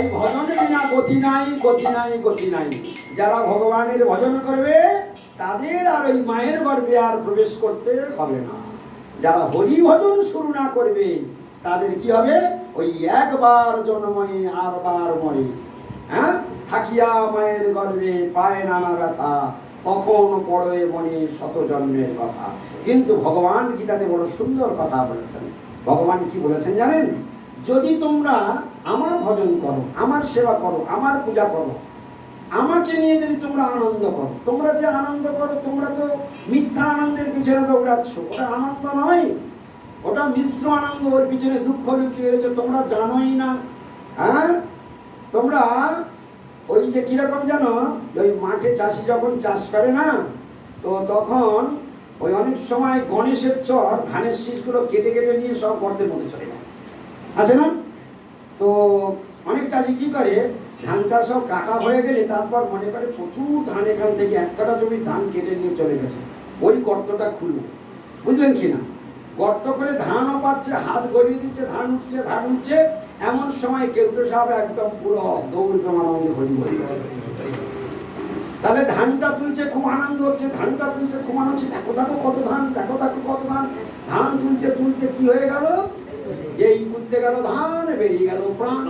তাই ভজন বিনা গতি নাই গতি নাই গতি নাই। যারা ভগবানের ভজন করবে, তাদের আর ওই মায়ের গর্ভে আর প্রবেশ করতে হবে না। যারা হরি ভজন শুরু না করবে, তাদের কি হবে? ওই একবার জন্ময়ে আর বার মরে। হ্যাঁ? থাকিয়া মায়ের গর্ভে পায় নানা ব্যথা, তখন পড়ে মনে শত জন্মের কথা। কিন্তু ভগবান গীতাতে বড় সুন্দর কথা বলেছেন। ভগবান কি বলেছেন জানেন? যদি তোমরা আমার ভজন করো, আমার সেবা করো, আমার পূজা করো, আমাকে নিয়ে যদি তোমরা আনন্দ করো, তোমরা যে আনন্দ করো, তোমরা তো মিথ্যা আনন্দের পিছনে দৌড়াচ্ছ, ওটা আনন্দ নয়। ওটা মিশ্র আনন্দ, ওর পিছনে দুঃখ লুকিয়ে রয়েছে, তোমরা জানোই না। হ্যাঁ? তোমরা ওই যে কীরকম জানো ওই মাঠে চাষি যখন চাষ করে না, তো তখন ওই অনেক সময় গণেশের চর, ধানের শীষগুলো কেটে কেটে নিয়ে সব গর্তের মধ্যে চলে যায়। আছে না? তো অনেক চাষি কি করে? ধান চাষ সব কাটা হয়ে গেলে তারপর মনে করে প্রচুর ধান এখান থেকে এক কাটা জমির ধান কেটে নিয়ে চলে গেছে। ওই গর্তটা খুললো বুঝলেন কি না? গর্ত করে ধানও পাচ্ছে, হাত গড়িয়ে দিচ্ছে, ধান উঠছে ধান উঠছে। এমন সময় কেউ কেউ সব একদম পুরো দৌড় জমান আমাদের হরি হরি তাহলে ধানটা তুলছে, খুব আনন্দ হচ্ছে। ধানটা তুলছে, খুব আনন্দ হচ্ছে। দেখো দেখো কত ধান, দেখো দেখো কত ধান। ধান তুলতে তুলতে কি হয়ে গেল? যেই তুলতে গেল ধান বেরিয়ে গেল প্রাণ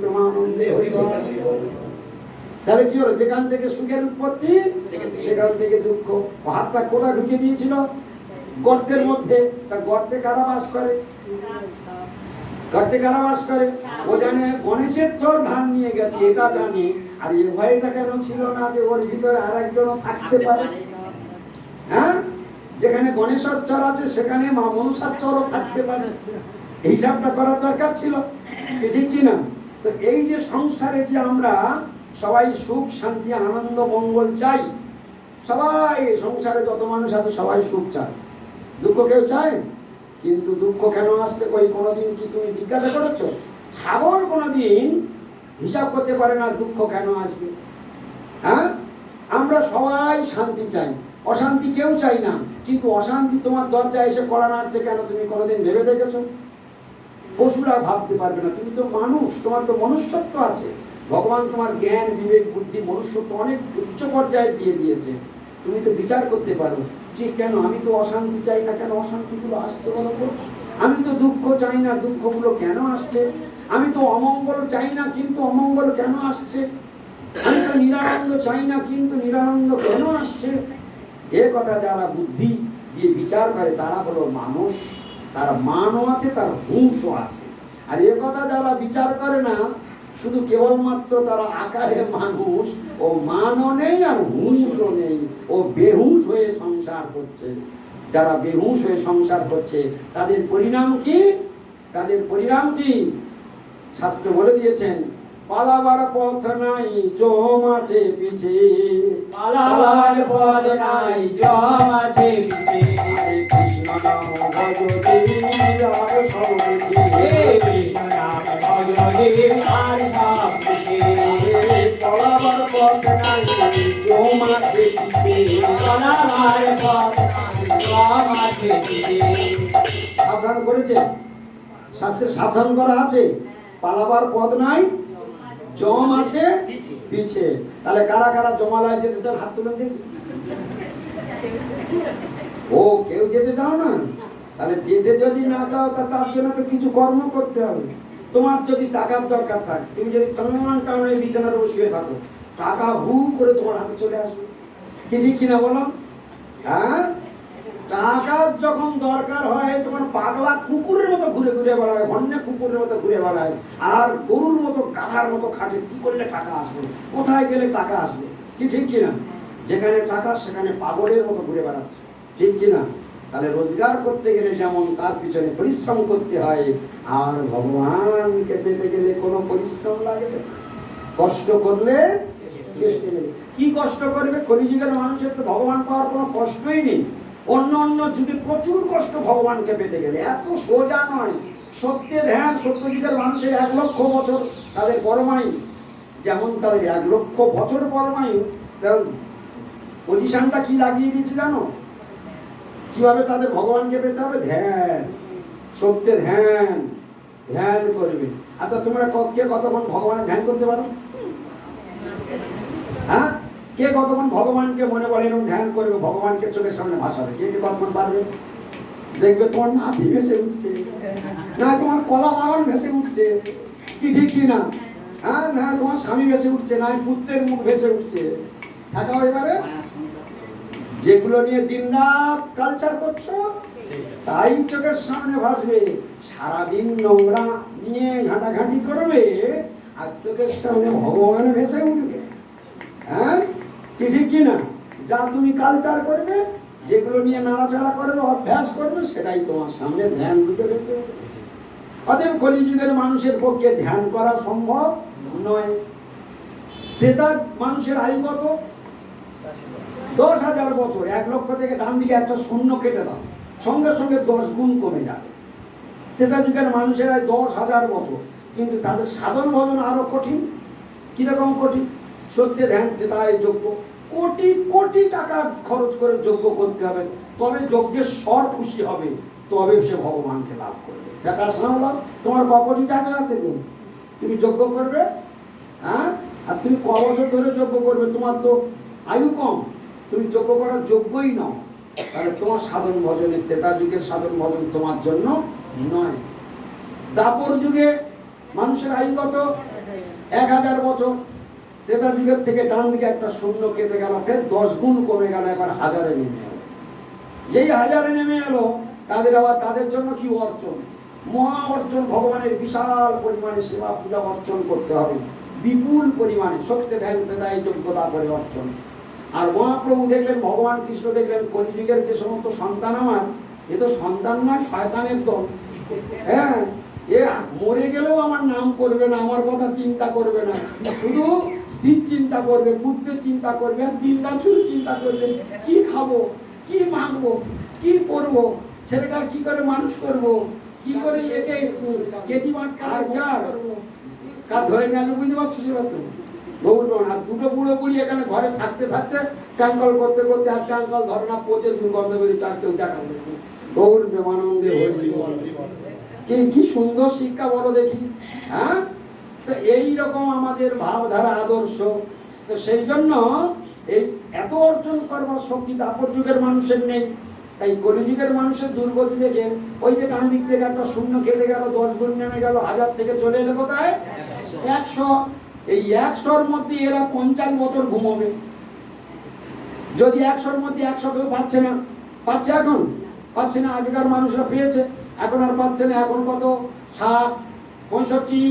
প্রমানন্দে হরি। তাহলে কি হলো? যেখান থেকে সুখের উৎপত্তি সেখান থেকে। দুঃখ। হাতটা ঢুকিয়ে দিয়েছিল গর্তের মধ্যে। তা গর্তে কারা বাস করে? গর্তে কারা বাস করে? ও জানে গণেশের চর ধান নিয়ে গেছে এটা জানি। আর এ ভয়টা কেন ছিল না যে ওর ভিতরে আর একজনও থাকতে পারে? হ্যাঁ? যেখানে গণেশের চর আছে সেখানে মা মনসার চরও থাকতে পারে। এই হিসাবটা করার দরকার ছিল। ঠিক কি না তো এই যে সংসারে যে আমরা সবাই সুখ, শান্তি, আনন্দ, মঙ্গল চাই, সবাই সংসারে যত মানুষ আছে সবাই সুখ চায়। দুঃখ কেউ চায়? কিন্তু দুঃখ কেন আসছে কই? কোনোদিন কি তুমি জিজ্ঞাসা করেছ? ছাগল কোনোদিন হিসাব করতে পারে না দুঃখ কেন আসবে। হ্যাঁ? আমরা সবাই শান্তি চাই। অশান্তি কেউ চাই না। কিন্তু অশান্তি তোমার দরজা এসে করা নাড়ছে কেন তুমি কোনোদিন ভেবে দেখেছ? পশুরা ভাবতে পারবে না। তুমি তো মানুষ, তোমার তো মনুষ্যত্ব আছে। ভগবান তোমার জ্ঞান, বিবেক, বুদ্ধি, মনুষ্যত্ব অনেক উচ্চ পর্যায়ে দিয়ে দিয়েছে। তুমি তো বিচার করতে পারো যে কেন আমি তো অশান্তি চাই না কেন অশান্তিগুলো আসছে বলো আমি তো দুঃখ চাই না, দুঃখগুলো কেন আসছে? আমি তো অমঙ্গল চাই না, কিন্তু অমঙ্গল কেন আসছে? আমি তো নিরানন্দ চাই না, কিন্তু নিরানন্দ কেন আসছে? এ কথা যারা বুদ্ধি দিয়ে বিচার করে, তারা হলো মানুষ। তার মানও আছে, তার হুঁশও আছে। আর এ কথা যারা বিচার করে না, শুধু কেবলমাত্র তারা আকারে মানুষ, ও মানও নেই আর হুঁশও নেই। ও বেহুশ হয়ে সংসার করছে। যারা বেহুশ হয়ে সংসার করছে, তাদের পরিণাম কি? তাদের পরিণাম কি? শাস্ত্র বলে দিয়েছেন, পালাবার পথ নাই, জম আছে পিছে। পালাবার পথ নাই, জম আছে পিছে। সাবধান করেছে। শাস্ত্রে সাবধান করা আছে, পালাবার পথ নাই, জম আছে, পিছে। তাহলে কারা কারা জমালয় যেতে চান, হাত তুলেন দেখি। ও, কেউ যেতে চাও না? তাহলে যেতে যদি না চাও, তা তার জন্য তো কিছু কর্ম করতে হবে। তোমার যদি টাকার দরকার থাকে, তুমি যদি টান টান হয়ে বিছানাতে শুয়ে থাকো, টাকা হু করে তোমার হাতে চলে আসবে। কি ঠিক কিনা বলো? হ্যাঁ? টাকার যখন দরকার হয় তখন পাগলা কুকুরের মতো ঘুরে ঘুরে বেড়ায় অন্য কুকুরের মতো ঘুরে বেড়ায়, আর গরুর মতো গাধার মতো খাটে, কি করলে টাকা আসবে? কোথায় গেলে টাকা আসবে? কি ঠিক কিনা? যেখানে টাকা, সেখানে পাগলের মতো ঘুরে বেড়াচ্ছে। ঠিক কিনা? তাহলে রোজগার করতে গেলে যেমন তার পিছনে পরিশ্রম করতে হয়, আর ভগবানকে পেতে গেলে কোনো পরিশ্রম লাগে কষ্ট করলে কি কষ্ট করবে? কলিযুগের মানুষের তো ভগবান পাওয়ার কোনো কষ্টই নেই। অন্য অন্য যুগে প্রচুর কষ্ট ভগবানকে পেতে গেলে। এত সোজা নয়। সত্যে ধ্যান সত্যযুগের মানুষের এক লক্ষ বছর তাদের পরমায়ু। যেমন তাদের এক লক্ষ বছর পরমায়ু, তেমন পজিশনটা কি লাগিয়ে দিয়েছে জানো? কীভাবে তাদের ভগবানকে পেতে হবে? ধ্যান সত্যে ধ্যান ধ্যান করবে। আচ্ছা তোমরা ক- কতক্ষণ ভগবানের ধ্যান করতে পারো? হ্যাঁ? কে কতক্ষণ ভগবানকে মনে করে এরকম ধ্যান করবে? ভগবানকে চোখের সামনে ভাসাবে। কে কে কতক্ষণ পারবে? দেখবে তোমার নাতি ভেসে উঠছে। না, তোমার কলা বাগান ভেসে উঠছে। কি ঠিক কি না? হ্যাঁ না, তোমার স্বামী ভেসে উঠছে, না, পুত্রের মুখ ভেসে উঠছে। থাকা এবারে। যেগুলো নিয়ে দিনরাত কালচার করছ তাই চোখের সামনে ভাসবে। সারাদিন নোংরা নিয়ে ঘাটাঘাটি করবে আর চোখের সামনে ভগবান ভেসে উঠবে। হ্যাঁ? কি ঠিক কি না? যা তুমি কালচার করবে যেগুলো নিয়ে নাড়াচাড়া করবে অভ্যাস করবে সেটাই তোমার সামনে ধ্যান দেখতে অতএব কলিযুগের মানুষের পক্ষে ধ্যান করা সম্ভব নয়। ক্রেতার মানুষের আয়ু কত দশ হাজার বছর, এক লক্ষ থেকে ডান দিকে একটা শূন্য কেটে দাও, সঙ্গে সঙ্গে দশ গুণ কমে যাবে। তেতা যুগের মানুষের দশ হাজার বছর, কিন্তু তাদের সাধন ভজন আরও কঠিন। কীরকম কঠিন? সত্যি ধ্যান তেতায় যোগ্য কোটি কোটি টাকা খরচ করে যোগ্য করতে হবে, তবে যজ্ঞের স্বর খুশি হবে, তবে সে ভগবানকে লাভ করবে। টাকা শোনাও তোমার ক কোটি টাকা আছে গো? তুমি যজ্ঞ করবে হ্যাঁ? আর তুমি ক বছর ধরে যজ্ঞ করবে, তোমার তো আয়ু কম। তুমি যোগ্য করার যোগ্যই নও। তাহলে তোমার সাধন ভজনের তেতা যুগের সাধন ভজন তোমার জন্য নয়। দাপর যুগে মানুষের আয়ু কত? এক হাজার বছর। তেতা যুগের থেকে ডান দিকে একটা শূন্য কেটে গেল, ফের দশ গুণ কমে গেল, এবার হাজারে নেমে এলো। যেই হাজারে নেমে এলো, তাদের আবার তাদের জন্য কি অর্জন? মহা অর্জন, ভগবানের বিশাল পরিমাণে সেবা পূজা অর্জন করতে হবে। বিপুল পরিমাণে শক্তি ধ্যান তেদায় যোগ্যতা করে অর্জন। আর মহাপ্রভু দেখলেন, ভগবান কৃষ্ণ দেখলেন, কলিযুগের যে সমস্ত সন্তান আমার, এ তো সন্তান নয়, শয়তানের দল। হ্যাঁ এ মরে গেলেও আমার নাম করবে না, আমার কথা চিন্তা করবে না। শুধু স্থির চিন্তা করবে বুদ্ধের চিন্তা করবে, আর দিন রাত শুধু চিন্তা করবে, কি খাব, কি মাখবো, কি করব ছেলেটা কি করে মানুষ করব, কি করে একে কেজি মাঠ কার কার ধরে নিয়ে বুঝতে পারছ? সেটা তো আর দুটো বুড়ো বুড়ি এখানে ঘরে থাকতে থাকতে ট্যাঙ্কল করতে করতে আর ট্যাঙ্কল ধরে না, পচে দুর্গন্ধ বেরিয়ে চার কেউ দেখা গৌর প্রেমানন্দে কি কি সুন্দর শিক্ষা বলো দেখি হ্যাঁ? তো এই রকম আমাদের ভাবধারা আদর্শ। তো সেই জন্য এই এত অর্জন করবার শক্তি দাপর যুগের মানুষের নেই। তাই কলিযুগের মানুষের দুর্গতি দেখে ওই যে ডান দিক থেকে একটা শূন্য কেটে গেল, দশ গুণ নেমে গেল, হাজার থেকে চলে এলো কোথায়? একশো। এই একশোর মধ্যে এরা পঞ্চাশ বছর ঘুমাবে। যদি একশোর মধ্যে একশো কেউ পাচ্ছে না, পাচ্ছে এখন? পাচ্ছে না, আগেকার মানুষরা পেয়েছে। এখন আর পাচ্ছে না, এখন কত? ষাট, পঁয়ষট্টি,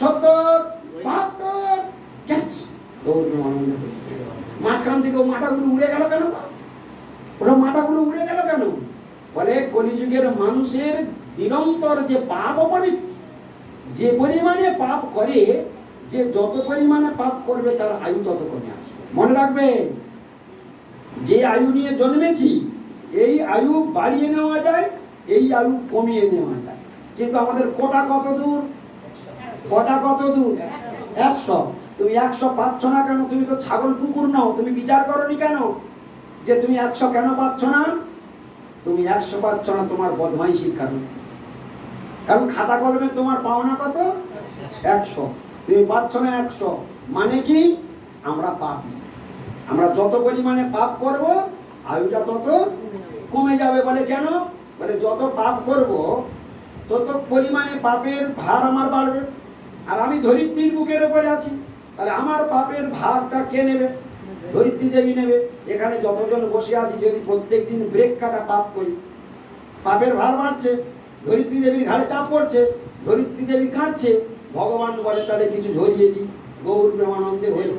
সত্তর, বাহাত্তর, ক্যাচ। মাঝখান থেকে মাথাগুলো উড়ে গেল কেন? ওরা মাথাগুলো উড়ে গেল কেন? বলে কলিযুগের মানুষের নিরন্তর যে পাপ অপবৃত্তি যে পরিমাণে পাপ করে যে যত পরিমাণে পাপ করবে তার আয়ু তত কমে আসবে। মনে রাখবে, যে আয়ু নিয়ে জন্মেছি, এই আয়ু বাড়িয়ে নেওয়া যায়, এই আয়ু কমিয়ে নেওয়া যায়। কিন্তু আমাদের কোটা কত দূর? কটা কত দূর? একশো। তুমি একশো পাচ্ছ না কেন? তুমি তো ছাগল, কুকুর নাও। তুমি বিচার করনি কেন? যে তুমি একশো কেন পাচ্ছ না? তুমি একশো পাচ্ছ না তোমার বদমাইশির কারণে। কারণ খাতা কলমে তোমার পাওনা কত? একশো। তুমি পাচ্ছ না একশো। মানে কি? আমরা পাপি আমরা যত পরিমাণে পাপ করব, আয়ুটা তত কমে যাবে। বলে কেন? বলে যত পাপ করব, তত পরিমাণে পাপের ভার আমার বাড়বে। আর আমি ধরিত্রীর বুকের উপরে আছি। তাহলে আমার পাপের ভারটা কে নেবে? ধরিত্রী দেবী নেবে। এখানে যতজন বসে আছি, যদি প্রত্যেক দিন ব্রেক কাটা পাপ করি, পাপের ভার বাড়ছে। ধরিত্রী দেবীর ঘাড়ে চাপ পড়ছে। ধরিত্রী দেবী কাঁদছে। ভগবান বলে তাহলে কিছু ঝরিয়ে দিই। গৌর প্রেমানন্দে হরি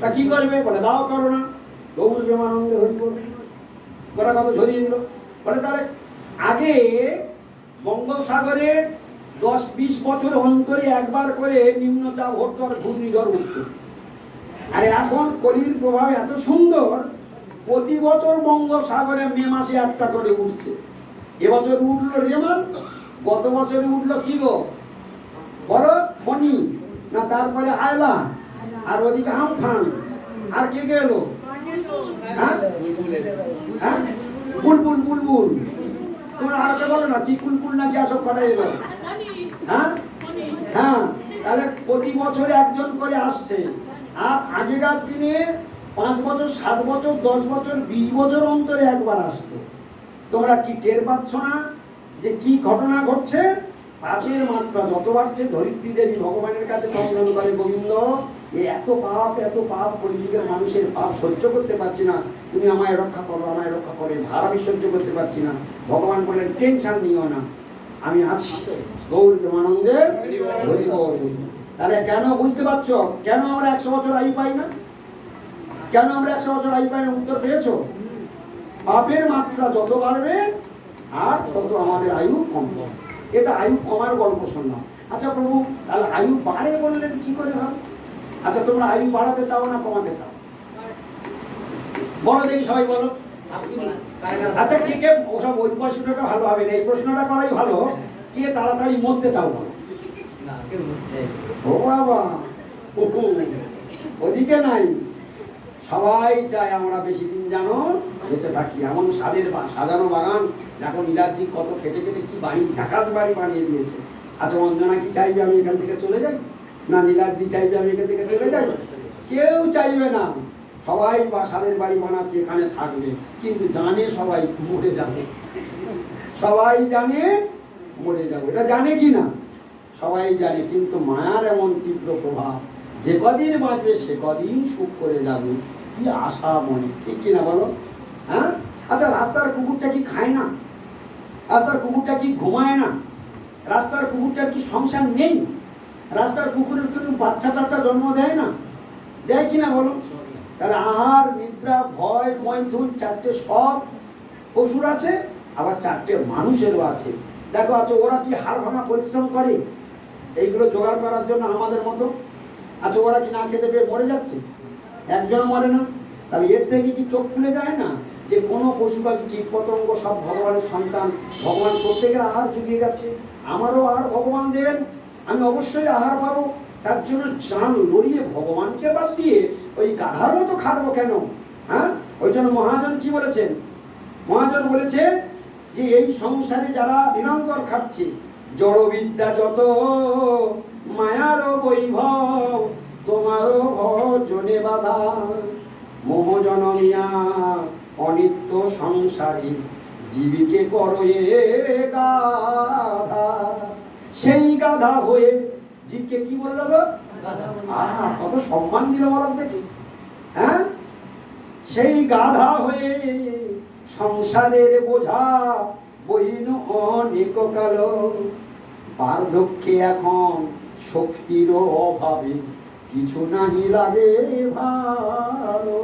তা কি করবে? বলে, দাও করো না গৌর প্রেমানন্দে হরি ওরা কত ঝরিয়ে দিল? বলে, তাহলে আগে বঙ্গোপসাগরে দশ বিশ বছর অন্তরে একবার করে নিম্নচাপ হতো আর ঘূর্ণিঝড় উঠত। আর এখন কলির প্রভাব এত সুন্দর, প্রতি বছর বঙ্গোপসাগরে মে মাসে একটা করে উঠছে। এবছর উঠল রেমাল গত বছরে উঠল কি গো? বলো ফণি না তারপরে আয়লা, আর ওদিকে আমফান, আর কে কে এলো? হ্যাঁ? হ্যাঁ? বুলবুল বুলবুল। তোমরা আর একটা বলো না, কি কুলকুল নাকি আসব কটা এলো? হ্যাঁ? হ্যাঁ তাহলে প্রতি বছর একজন করে আসছে। আর আগেকার দিনে পাঁচ বছর, সাত বছর, দশ বছর, বিশ বছর অন্তরে একবার আসতো। তোমরা কি টের পাচ্ছ না যে কি ঘটনা ঘটছে? পাপের মাত্রা যত বাড়ছে ধরিত্রী দেবী ভগবানের কাছে তন্দ্রণ করে গোবিন্দ, এ এত পাপ এত পাপ কলিযুগের মানুষের পাপ সহ্য করতে পারছি না। তুমি আমায় রক্ষা করো, আমায় রক্ষা করে ভার আমি সহ্য করতে পারছি না। ভগবান বললেন, টেনশন নিও না। আমি আছি। গৌর প্রেমানন্দে তাহলে কেন বুঝতে পারছ? কেন আমরা একশো বছর আয়ু পাই না? কেন আমরা একশো বছর আয়ু পাই না? উত্তর পেয়েছ? পাপের মাত্রা যত বাড়বে, আর তত আমাদের আয়ু কমবে। এটা আয়ু কমার গল্প শুনলাম। আচ্ছা প্রভু, তাহলে আয়ু বাড়ে বললেন কি করে হবে আচ্ছা তোমরা আয়ু বাড়াতে চাও না কমাতে চাও? বলো দেখি সবাই বলো। আচ্ছা কে কে ওসব ওই প্রশ্নটা ভালো হবে না, এই প্রশ্নটা করাই ভালো। কে তাড়াতাড়ি মরতে চাও বলো। ও বাবা ওদিকে নাই। সবাই চায় আমরা বেশি দিন জানো বেঁচে থাকি, এমন সাদের সাজানো বাগান দেখো নীলাদ্রি কত খেটে খেটে কি বাড়ি, ঝাকাস বাড়ি বানিয়ে দিয়েছে। আচ্ছা অঞ্জনা কি চাইবে আমি এখান থেকে চলে যাই? না নীলাদ্রি চাইবে আমি এখান থেকে চলে যাই? কেউ চাইবে না। সবাই বা সাদের বাড়ি বানাচ্ছে, এখানে থাকবে। কিন্তু জানে সবাই মরে যাবে। সবাই জানে মরে যাবে। এটা জানে কি না? সবাই জানে, কিন্তু মায়ার এমন তীব্র প্রভাব। যে কদিন বাঁচবে, সে কদিন সুখ করে যাবে। কি আশা মনে? ঠিক কিনা বলো? হ্যাঁ? আচ্ছা রাস্তার কুকুরটা কি খায় না? রাস্তার কুকুরটা কি ঘুমায় না? রাস্তার কুকুরটার কি সংসার নেই? রাস্তার কুকুরের কোনো বাচ্চা টাচ্চা জন্ম দেয় না? দেয় কি না বলো তাহলে আহার, নিদ্রা, ভয় মৈথুন চারটে সব পশুর আছে, আবার চারটে মানুষেরও আছে। দেখো আচ্ছা ওরা কি হাড় ভাঙা পরিশ্রম করে? এইগুলো জোগাড় করার জন্য আমাদের মতো? আচ্ছা ওরা কি না খেতে পেয়ে মরে যাচ্ছে? একজন মরে না। তাহলে এর থেকে কি চোখ খুলে যায় না? যে কোনো পশু পাখি কীট পতঙ্গ সব ভগবানের সন্তান, ভগবান প্রত্যেকের আহার জুগিয়ে যাচ্ছে। আমারও আহার ভগবান দেবেন, আমি অবশ্যই আহার পাবো। তার জন্য চান লড়িয়ে ভগবানকে বাদ দিয়ে ওই গাধার মতো খাটবো কেন? হ্যাঁ? ওই জন্য মহাজন কি বলেছেন? মহাজন বলেছে যে এই সংসারে যারা নিরন্তর খাচ্ছে জড়বিদ্যা যত, মায়ারও বৈভব, তোমারও ভজনে বাধা মোহ জনমিয়া অনিত্য সংসারী জীবিকে করো এ গাধা। সেই গাধা হয়ে জীবকে কি বলল গো? কত সম্মান দিল বলো দেখি। হ্যাঁ? সেই গাধা হয়ে সংসারের বোঝা বহিন অনেক কালো। বার্ধক্যে এখন শক্তির অভাবে কিছু নাহি লাগে ভালো।